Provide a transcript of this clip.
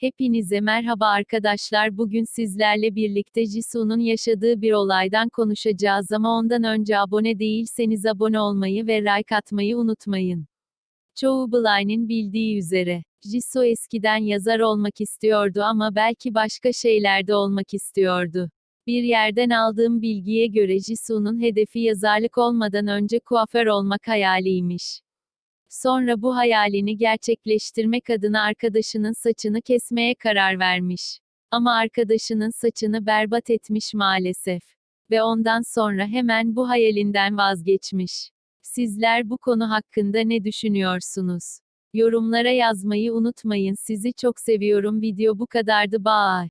Hepinize merhaba arkadaşlar. Bugün sizlerle birlikte Jisoo'nun yaşadığı bir olaydan konuşacağız ama ondan önce abone değilseniz abone olmayı ve like atmayı unutmayın. Çoğu Blind'in bildiği üzere, Jisoo eskiden yazar olmak istiyordu ama belki başka şeylerde olmak istiyordu. Bir yerden aldığım bilgiye göre Jisoo'nun hedefi yazarlık olmadan önce kuaför olmak hayaliymiş. Sonra bu hayalini gerçekleştirmek adına arkadaşının saçını kesmeye karar vermiş. Ama arkadaşının saçını berbat etmiş maalesef. Ve ondan sonra hemen bu hayalinden vazgeçmiş. Sizler bu konu hakkında ne düşünüyorsunuz? Yorumlara yazmayı unutmayın. Sizi çok seviyorum. Video bu kadardı. Bye.